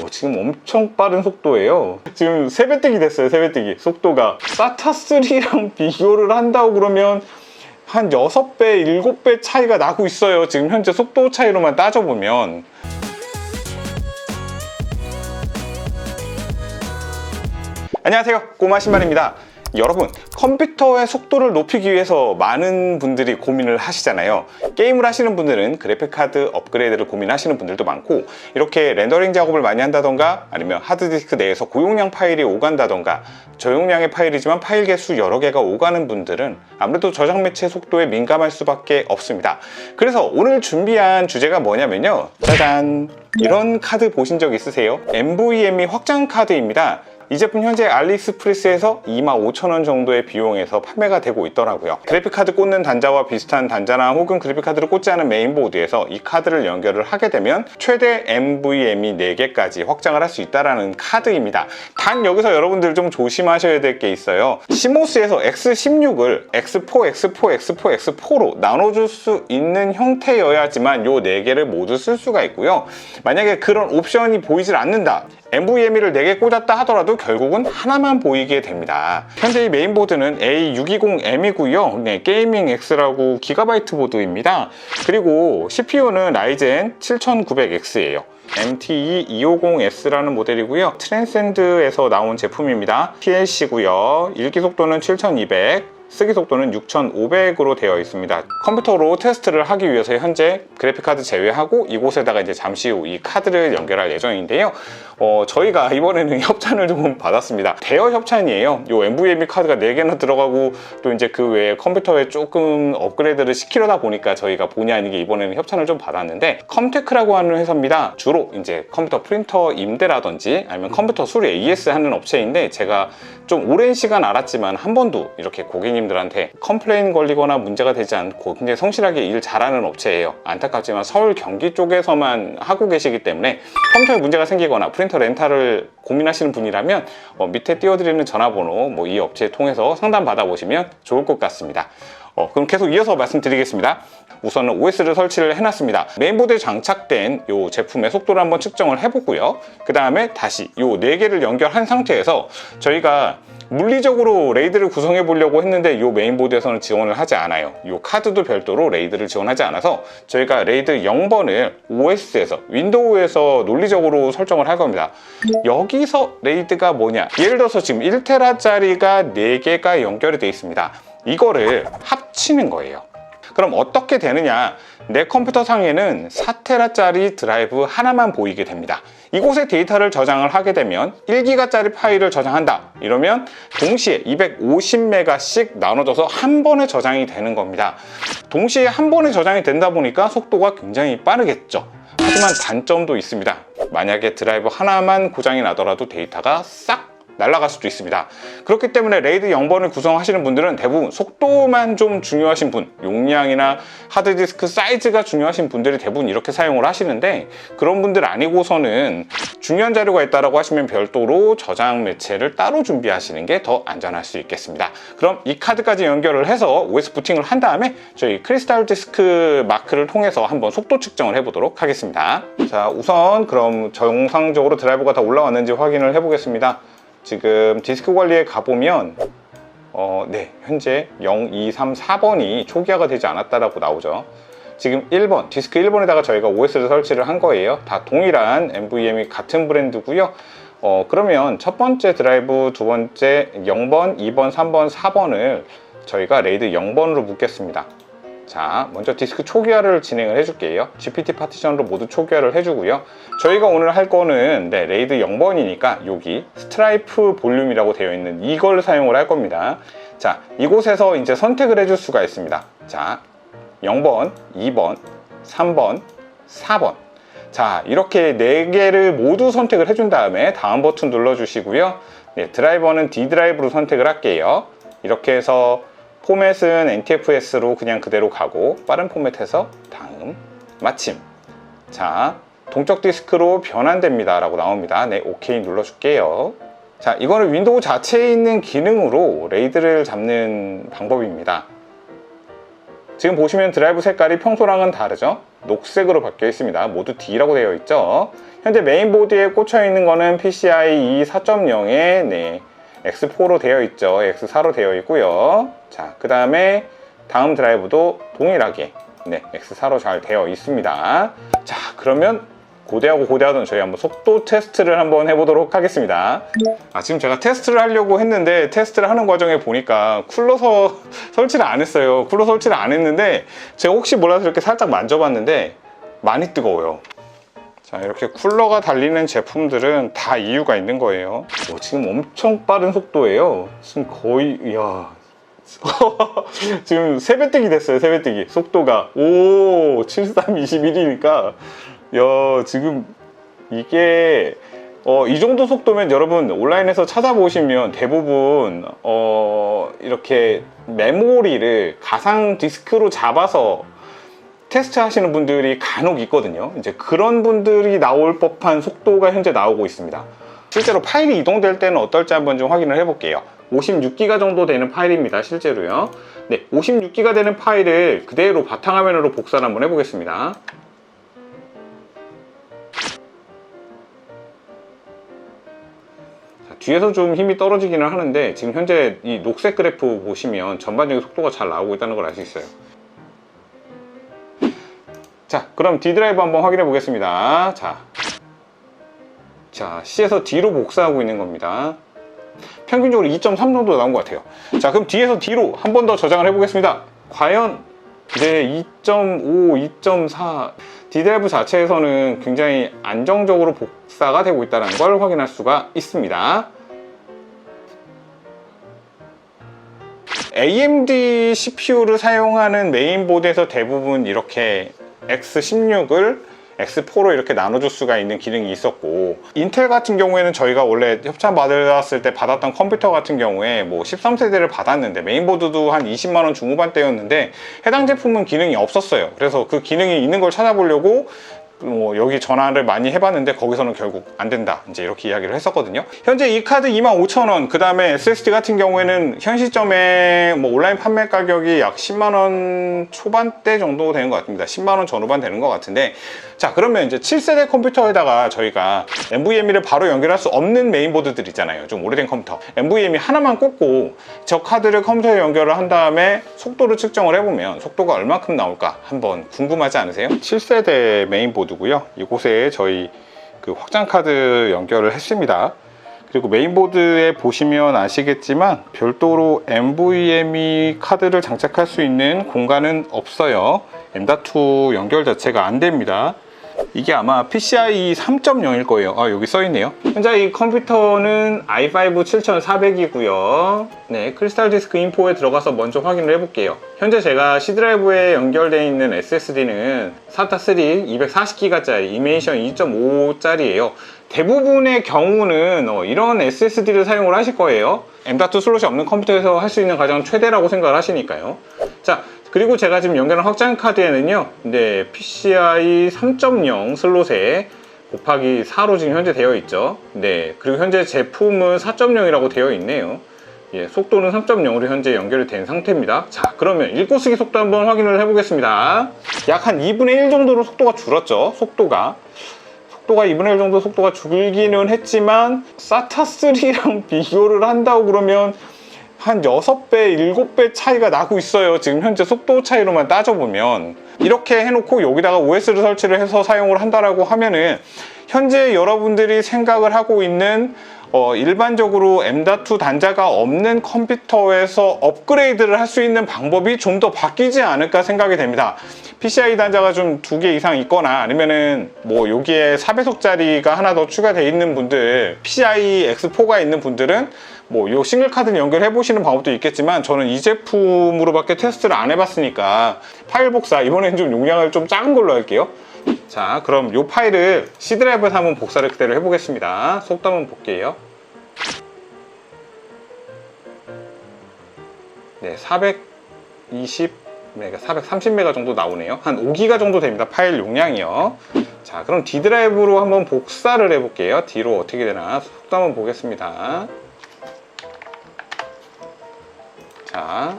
오, 지금 엄청 빠른 속도예요. 지금 세배뜨기 됐어요, 세배뜨기. 속도가. 사타3랑 비교를 한다고 그러면 한 6배, 7배 차이가 나고 있어요. 지금 현재 속도 차이로만 따져보면. 안녕하세요. 꼬마 신발입니다. 여러분, 컴퓨터의 속도를 높이기 위해서 많은 분들이 고민을 하시잖아요. 게임을 하시는 분들은 그래픽카드 업그레이드를 고민하시는 분들도 많고, 이렇게 렌더링 작업을 많이 한다던가, 아니면 하드디스크 내에서 고용량 파일이 오간다던가, 저용량의 파일이지만 파일 개수 여러 개가 오가는 분들은 아무래도 저장 매체 속도에 민감할 수밖에 없습니다. 그래서 오늘 준비한 주제가 뭐냐면요. 짜잔! 이런 카드 보신 적 있으세요? NVMe 확장 카드입니다. 이 제품 현재 알리익스프레스에서 25,000원 정도의 비용에서 판매가 되고 있더라고요. 그래픽카드 꽂는 단자와 비슷한 단자나 혹은 그래픽카드를 꽂지 않은 메인보드에서 이 카드를 연결을 하게 되면 최대 NVMe 4개까지 확장을 할 수 있다는 카드입니다. 단 여기서 여러분들 좀 조심하셔야 될 게 있어요. 시모스에서 X16을 X4, X4, X4, X4로 나눠줄 수 있는 형태여야지만 요 4개를 모두 쓸 수가 있고요. 만약에 그런 옵션이 보이질 않는다. NVMe를 4개 꽂았다 하더라도 결국은 하나만 보이게 됩니다. 현재 이 메인보드는 A620M이고요. 네, 게이밍 X라고 기가바이트 보드입니다. 그리고 CPU는 라이젠 7900X예요. MTE 250S라는 모델이고요. 트랜센드에서 나온 제품입니다. PLC고요. 읽기 속도는 7200. 쓰기 속도는 6500으로 되어 있습니다. 컴퓨터로 테스트를 하기 위해서 현재 그래픽카드 제외하고 이곳에다가 이제 잠시 후 이 카드를 연결할 예정인데요. 어, 저희가 이번에는 협찬을 좀 받았습니다. 대여 협찬이에요. 요 NVMe 카드가 4개나 들어가고 또 이제 그 외에 컴퓨터에 조금 업그레이드를 시키려다 보니까 저희가 본의 아니게 이번에는 협찬을 좀 받았는데 컴테크라고 하는 회사입니다. 주로 이제 컴퓨터 프린터 임대라든지 아니면 컴퓨터 수리 AS 하는 업체인데 제가 좀 오랜 시간 알았지만 한 번도 이렇게 고객님 들한테 컴플레인 걸리거나 문제가 되지 않고 굉장히 성실하게 일 잘하는 업체예요. 안타깝지만 서울 경기 쪽에서만 하고 계시기 때문에 컴퓨터에 문제가 생기거나 프린터 렌탈을 고민하시는 분이라면 어, 밑에 띄워드리는 전화번호 뭐 이 업체 통해서 상담 받아보시면 좋을 것 같습니다. 어, 그럼 계속 이어서 말씀드리겠습니다. 우선은 OS를 설치를 해놨습니다. 메인보드에 장착된 이 제품의 속도를 한번 측정을 해보고요. 그 다음에 다시 이 4개를 연결한 상태에서 저희가 물리적으로 레이드를 구성해 보려고 했는데 이 메인보드에서는 지원을 하지 않아요. 이 카드도 별도로 레이드를 지원하지 않아서 저희가 레이드 0번을 OS에서 윈도우에서 논리적으로 설정을 할 겁니다. 여기서 레이드가 뭐냐? 예를 들어서 지금 1테라짜리가 4개가 연결이 되어 있습니다. 이거를 합치는 거예요. 그럼 어떻게 되느냐? 내 컴퓨터 상에는 4테라짜리 드라이브 하나만 보이게 됩니다. 이곳에 데이터를 저장을 하게 되면 1기가짜리 파일을 저장한다. 이러면 동시에 250메가씩 나눠져서 한 번에 저장이 되는 겁니다. 동시에 한 번에 저장이 된다 보니까 속도가 굉장히 빠르겠죠. 하지만 단점도 있습니다. 만약에 드라이브 하나만 고장이 나더라도 데이터가 싹 날아갈 수도 있습니다. 그렇기 때문에 레이드 0번을 구성하시는 분들은 대부분 속도만 좀 중요하신 분, 용량이나 하드디스크 사이즈가 중요하신 분들이 대부분 이렇게 사용을 하시는데 그런 분들 아니고서는 중요한 자료가 있다라고 하시면 별도로 저장 매체를 따로 준비하시는 게 더 안전할 수 있겠습니다. 그럼 이 카드까지 연결을 해서 OS 부팅을 한 다음에 저희 크리스탈 디스크 마크를 통해서 한번 속도 측정을 해보도록 하겠습니다. 자, 우선 그럼 정상적으로 드라이버가 다 올라왔는지 확인을 해보겠습니다. 지금 디스크 관리에 가보면 어, 네, 현재 0, 2, 3, 4번이 초기화가 되지 않았다라고 나오죠. 지금 1번, 디스크 1번에다가 저희가 OS를 설치를 한 거예요. 다 동일한 NVMe 같은 브랜드고요. 어, 그러면 첫 번째 드라이브, 두 번째 0번, 2번, 3번, 4번을 저희가 레이드 0번으로 묶겠습니다. 자, 먼저 디스크 초기화를 진행을 해줄게요. GPT 파티션으로 모두 초기화를 해주고요. 저희가 오늘 할 거는 네, 레이드 0번이니까 여기 스트라이프 볼륨이라고 되어 있는 이걸 사용을 할 겁니다. 자, 이곳에서 이제 선택을 해줄 수가 있습니다. 자, 0번, 2번, 3번, 4번. 자, 이렇게 4개를 모두 선택을 해준 다음에 다음 버튼 눌러주시고요. 네, 드라이버는 D 드라이브로 선택을 할게요. 이렇게 해서 포맷은 NTFS로 그냥 그대로 가고 빠른 포맷해서 다음 마침. 자 동적 디스크로 변환됩니다 라고 나옵니다. 네 OK 눌러줄게요. 자 이거는 윈도우 자체에 있는 기능으로 레이드를 잡는 방법입니다. 지금 보시면 드라이브 색깔이 평소랑은 다르죠? 녹색으로 바뀌어 있습니다. 모두 D라고 되어 있죠? 현재 메인보드에 꽂혀 있는 거는 PCIe 4.0에 네, X4로 되어 있죠. X4로 되어 있고요. 자, 그 다음에 다음 드라이브도 동일하게 네, X4로 잘 되어 있습니다. 자, 그러면 고대하고 고대하던 저희 한번 속도 테스트를 한번 해보도록 하겠습니다. 아, 지금 제가 테스트를 하려고 했는데 테스트를 하는 과정에 보니까 쿨러서 설치를 안 했어요. 쿨러 설치를 안 했는데 제가 혹시 몰라서 이렇게 살짝 만져봤는데 많이 뜨거워요. 자, 이렇게 쿨러가 달리는 제품들은 다 이유가 있는 거예요. 오, 지금 엄청 빠른 속도예요. 지금 거의, 이야. 지금 세배뜨기 됐어요, 세배뜨기. 속도가. 오, 7321이니까. 야, 지금 이게, 어, 이 정도 속도면 여러분 온라인에서 찾아보시면 대부분, 어, 이렇게 메모리를 가상 디스크로 잡아서 테스트 하시는 분들이 간혹 있거든요. 이제 그런 분들이 나올 법한 속도가 현재 나오고 있습니다. 실제로 파일이 이동될 때는 어떨지 한번 좀 확인을 해 볼게요. 56기가 정도 되는 파일입니다. 실제로요. 네, 56기가 되는 파일을 그대로 바탕화면으로 복사를 한번 해보겠습니다. 자, 뒤에서 좀 힘이 떨어지기는 하는데 지금 현재 이 녹색 그래프 보시면 전반적인 속도가 잘 나오고 있다는 걸 알 수 있어요. 자, 그럼 D 드라이브 한번 확인해 보겠습니다. 자, 자, C에서 D로 복사하고 있는 겁니다. 평균적으로 2.3 정도 나온 것 같아요. 자, 그럼 D에서 D로 한 번 더 저장을 해 보겠습니다. 과연 네, 2.5, 2.4 D 드라이브 자체에서는 굉장히 안정적으로 복사가 되고 있다는 걸 확인할 수가 있습니다. AMD CPU를 사용하는 메인보드에서 대부분 이렇게 X16을 X4로 이렇게 나눠줄 수가 있는 기능이 있었고 인텔 같은 경우에는 저희가 원래 협찬 받았을 때 받았던 컴퓨터 같은 경우에 뭐 13세대를 받았는데 메인보드도 한 20만원 중후반대였는데 해당 제품은 기능이 없었어요. 그래서 그 기능이 있는 걸 찾아보려고 뭐 여기 전화를 많이 해봤는데 거기서는 결국 안 된다. 이제 이렇게 이야기를 했었거든요. 현재 이 카드 25,000원 그 다음에 SSD 같은 경우에는 현 시점에 뭐 온라인 판매 가격이 약 10만원 초반대 정도 되는 것 같습니다. 10만원 전후반 되는 것 같은데 자 그러면 이제 7세대 컴퓨터에다가 저희가 NVMe를 바로 연결할 수 없는 메인보드들 있잖아요. 좀 오래된 컴퓨터. NVMe 하나만 꽂고 저 카드를 컴퓨터에 연결을 한 다음에 속도를 측정을 해보면 속도가 얼마큼 나올까 한번 궁금하지 않으세요? 7세대 메인보드 고요. 이곳에 저희 그 확장 카드 연결을 했습니다. 그리고 메인보드에 보시면 아시겠지만 별도로 NVMe 카드를 장착할 수 있는 공간은 없어요. M.2 연결 자체가 안 됩니다 이게 아마 PCIe 3.0일 거예요. 아, 여기 써 있네요. 현재 이 컴퓨터는 i5 7400이고요. 네, 크리스탈 디스크 인포에 들어가서 먼저 확인을 해볼게요. 현재 제가 C 드라이브에 연결되어 있는 SSD는 SATA 3 240기가짜리 이메이션 2.5짜리예요. 대부분의 경우는 어, 이런 SSD를 사용을 하실 거예요. M.2 슬롯이 없는 컴퓨터에서 할 수 있는 가장 최대라고 생각을 하시니까요. 자, 그리고 제가 지금 연결한 확장 카드에는요, 네, PCI 3.0 슬롯에 곱하기 4로 지금 현재 되어 있죠. 네, 그리고 현재 제품은 4.0이라고 되어 있네요. 예, 속도는 3.0으로 현재 연결이 된 상태입니다. 자, 그러면 읽고 쓰기 속도 한번 확인을 해보겠습니다. 약 한 2분의 1 정도로 속도가 줄었죠. 속도가. 속도가 2분의 1 정도 속도가 줄기는 했지만 사타3랑 비교를 한다고 그러면 한 6배, 7배 차이가 나고 있어요. 지금 현재 속도 차이로만 따져보면. 이렇게 해놓고 여기다가 OS를 설치를 해서 사용을 한다라고 하면은 현재 여러분들이 생각을 하고 있는 어, 일반적으로 M.2 단자가 없는 컴퓨터에서 업그레이드를 할 수 있는 방법이 좀 더 바뀌지 않을까 생각이 됩니다. PCI 단자가 좀 두 개 이상 있거나 아니면은 뭐 여기에 4배속짜리가 하나 더 추가되어 있는 분들, PCI X4가 있는 분들은 뭐요 싱글 카드를 연결해 보시는 방법도 있겠지만 저는 이 제품으로밖에 테스트를 안 해봤으니까 파일 복사 이번엔 좀 용량을 좀 작은 걸로 할게요. 자, 그럼 이 파일을 C 드라이브에서 한번 복사를 그대로 해보겠습니다. 속도 한번 볼게요. 네, 420 메가, 430 메가 정도 나오네요. 한 5기가 정도 됩니다. 파일 용량이요. 자, 그럼 D 드라이브로 한번 복사를 해볼게요. D로 어떻게 되나 속도 한번 보겠습니다. 자,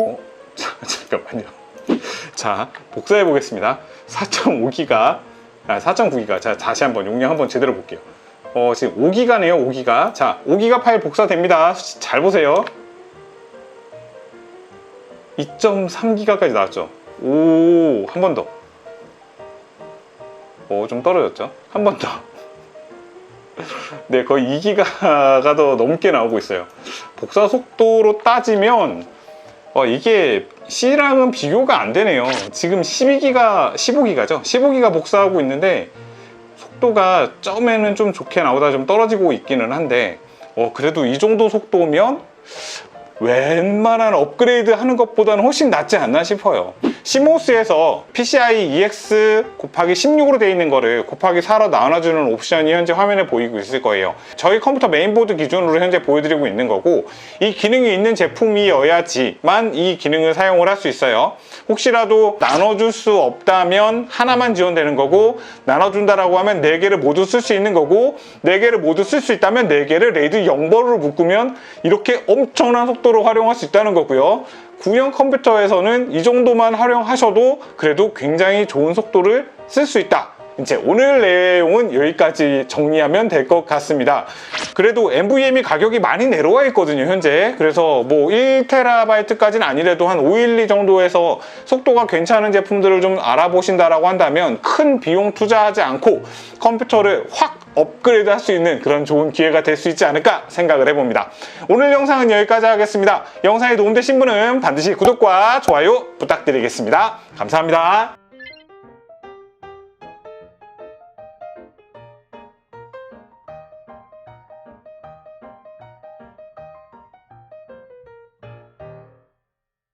어? 자, 잠깐만요. 자, 복사해 보겠습니다. 4.5기가 아, 4.9기가. 자, 다시 한번 용량 한번 제대로 볼게요. 어, 지금 5기가네요, 5기가. 자, 5기가 파일 복사됩니다. 잘 보세요. 2.3기가까지 나왔죠. 오, 한 번 더. 오, 좀 떨어졌죠? 한 번 더. 네, 거의 2기가가 더 넘게 나오고 있어요. 복사 속도로 따지면, 어, 이게 C랑은 비교가 안 되네요. 지금 12기가, 15기가죠? 15기가 복사하고 있는데, 속도가 처음에는 좀 좋게 나오다 좀 떨어지고 있기는 한데, 어, 그래도 이 정도 속도면 웬만한 업그레이드 하는 것보다는 훨씬 낫지 않나 싶어요. 시모스에서 PCI EX 곱하기 16으로 되어 있는 거를 곱하기 4로 나눠주는 옵션이 현재 화면에 보이고 있을 거예요. 저희 컴퓨터 메인보드 기준으로 현재 보여드리고 있는 거고 이 기능이 있는 제품이어야지만 이 기능을 사용을 할 수 있어요. 혹시라도 나눠줄 수 없다면 하나만 지원되는 거고 나눠준다라고 하면 4개를 모두 쓸 수 있는 거고 4개를 모두 쓸 수 있다면 4개를 레이드 0번으로 묶으면 이렇게 엄청난 속도로 활용할 수 있다는 거고요. 구형 컴퓨터에서는 이 정도만 활용하셔도 그래도 굉장히 좋은 속도를 쓸 수 있다. 이제 오늘 내용은 여기까지 정리하면 될 것 같습니다. 그래도 NVMe 가격이 많이 내려와 있거든요, 현재. 그래서 뭐 1TB까지는 아니래도 한 512 정도에서 속도가 괜찮은 제품들을 좀 알아보신다라고 한다면 큰 비용 투자하지 않고 컴퓨터를 확 업그레이드 할 수 있는 그런 좋은 기회가 될 수 있지 않을까 생각을 해봅니다. 오늘 영상은 여기까지 하겠습니다. 영상이 도움되신 분은 반드시 구독과 좋아요 부탁드리겠습니다. 감사합니다.